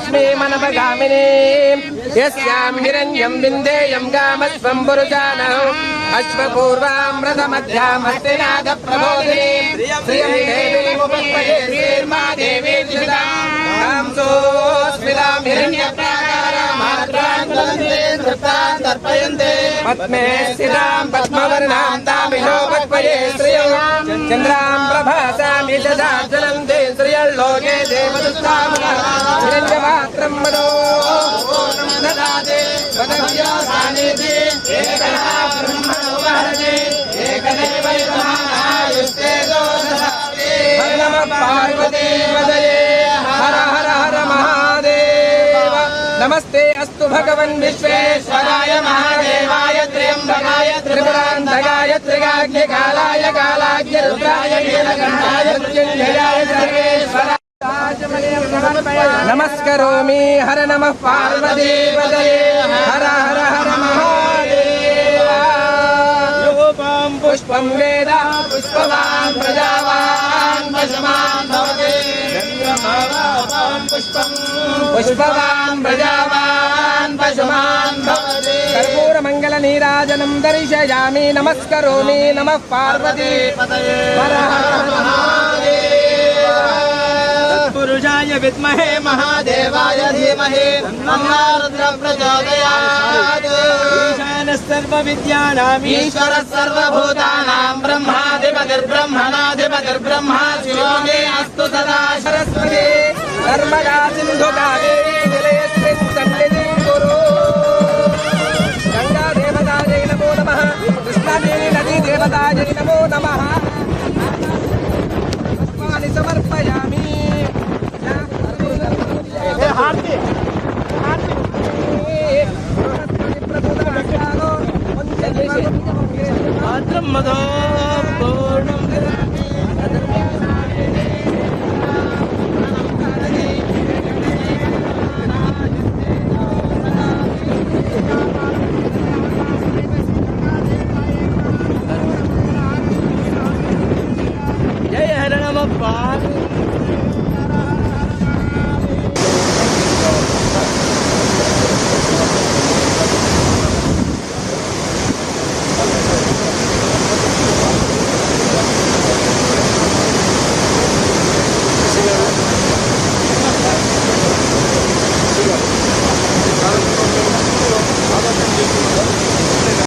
లక్ష్మీమనవగామిని యస్యాం హిరణ్యం విందేయం గామస్వం పురుజానః అశ్వపూర్వామృతమధ్యామస్తినాథ ప్రబోధిని శ్రియం దేవీముపస్మయే శ్రీర్మా దేవీ త్రిషితాం సోస్మితాం పద్మే స్థితాం పద్మవర్ణాం తామిలో పద్మయే శ్రియం చంద్రాం ప్రభాసామి నమస్తే అస్తు భగవన్ విశ్వేశ్వరాయ మహాదేవాయ త్ర్యంబకాయ త్రిపురాంతకాయ త్రిగాగ్నికాలాయ కాలాగ్ని రుద్రాయ నీలకంఠాయ మృత్యుంజయాయ సర్వేశ్వరాయ నమస్కరోమి హర నమ పార్వతీపదయే హర హర హర మహాదేవ పుష్పం వేద పుష్పవాన్ ప్రజావాన్ పశుమాన్ భవతి పుష్పం పుష్పవాన్ ప్రజావాన్ పశుమాన్ భవతి కర్పూర మంగళ నీరాజనం దర్శయామి నమస్కరోమి నమ పార్వతీ హర హర పురుషాయ విద్మహే మహాదేవాయ ధీమహి తన్నరుద్ర ప్రచోదయాత్ ఈశాన సర్వ போனோம்